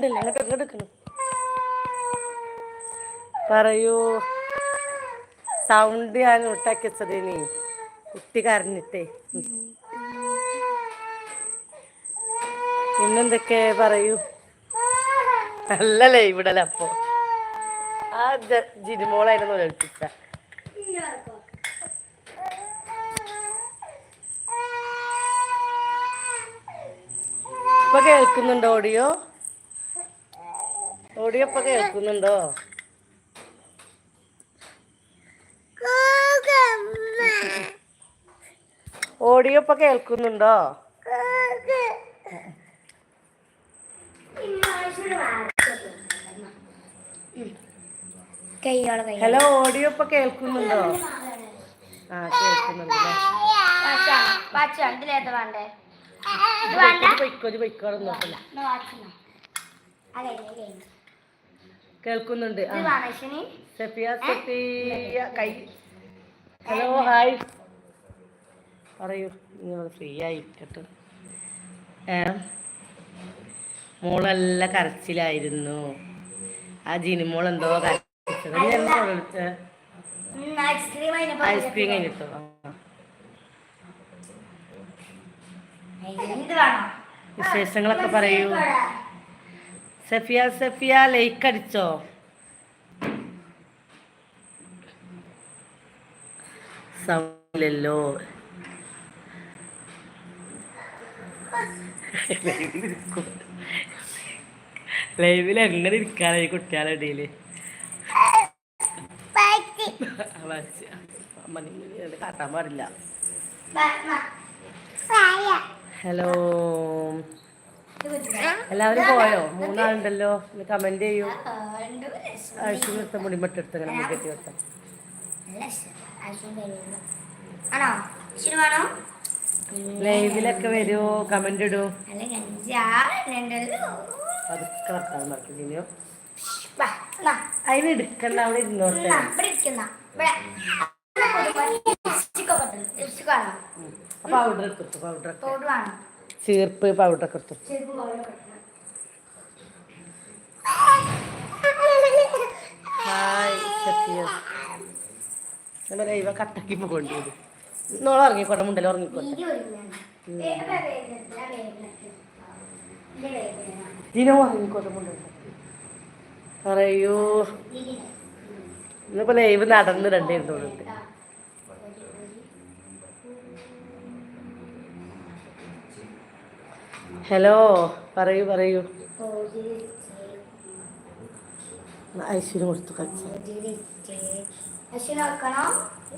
Sound ഇല്ല അങ്ങോട്ട് ഇങ്ങോട്ട് പറയൂ. സൗണ്ട് ഞാൻ ഒട്ടാക്കി ഇനി കുട്ടി കരഞ്ഞിട്ടേ. പിന്നെന്തൊക്കെ പറയൂ? അല്ലല്ലേ ഇവിടെ അപ്പൊ? ആ ജിരുമോളായിരുന്നു കേൾപ്പിച്ച ഇപ്പൊ കേൾക്കുന്നുണ്ടോ ഓഡിയോ? ഓഡിയോ ഇപ്പൊ കേൾക്കുന്നുണ്ടോ? ഓടിയപ്പ കേൾക്കുന്നുണ്ടോ ഹലോ ഓഡിയോ ഇപ്പൊ കേൾക്കുന്നുണ്ടോ? ആ കേൾക്കുന്നുണ്ട് പൊയ്ക്കോ, പൊയ്ക്കോ നോക്കല്ല കേൾക്കുന്നുണ്ട്. സെഫിയ സെഫിയ കൈ. Hello hi. പറയൂ നിങ്ങൾ ഫ്രീ ആയിരിക്കട്ടെ. ഏ? മോളല്ല കരച്ചിലായിരുന്നു. ആ ജിനിമോൾ എന്തോ കരച്ചത് ഐസ്ക്രീം കഴിഞ്ഞിട്ടോ? വിശേഷങ്ങളൊക്കെ പറയൂ. സഫിയ സഫിയ ലൈക്ക് അടിച്ചോ? സൗണ്ടില്ലല്ലോ. ലൈവിൽ എങ്ങനെ ഇരിക്കാൻ ഈ കുട്ടികളുടെ ഇടയിൽ? കാട്ടാൻ പാടില്ല. ഹലോ എല്ലാവരും പോയോ? മൂന്നാളുണ്ടല്ലോ. കമന്റ് ചെയ്യൂ. ആഴ്ച നിർത്തം മുടിമട്ടെടുത്ത് അങ്ങനെ കെട്ടി വെക്കാം. ലൈവിലൊക്കെ വരുമോ കമന്റ് ഇടൂ. അതൊക്കെ അതിന് എടുക്കണ്ട അവിടെ ഇരുന്നോട്ടെ. അപ്പൊ അവിടെ? Powder powder? ചീർപ്പ് പൗഡർ എടുത്തു. ഹായ് സത്യ ലൈവ കട്ടാക്കി പോകേണ്ടി നോളെ ഇറങ്ങിക്കോട്ടെ മുണ്ടല്ലോ ഇറങ്ങിക്കോട്ടെ. ജിനോ ഇറങ്ങിക്കോട്ടെ മുണ്ടല്ലോ പറയൂ. ഇന്നിപ്പോ ലൈവ് നടന്ന് രണ്ടേ രണ്ടിരുന്നോളുണ്ട് ഹലോ പറയൂ പറയൂ. ഐശ്വര്യം കൊടുത്തു കളിച്ച.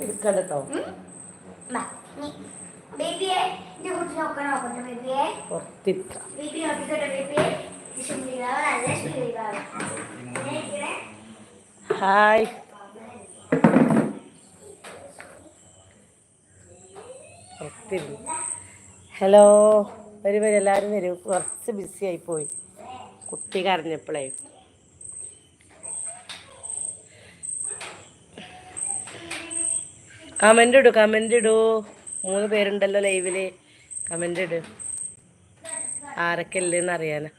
എടുക്കണ്ട കേട്ടോ പുറത്തിരിക്കാം. ഹായ്. പുറത്തിരുന്നു ഹലോ വരൂ വരും എല്ലാവരും വരൂ. കുറച്ച് ബിസി ആയിപ്പോയി പോയി. കുട്ടി കരഞ്ഞപ്പോഴേ കമന്റ് ഇടൂ കമന്റ് ഇടൂ. മൂന്ന് പേരുണ്ടല്ലോ ലൈവിൽ കമന്റ് ഇടൂ. ആരൊക്കെ ഉള്ളതെന്ന് അറിയാനാ?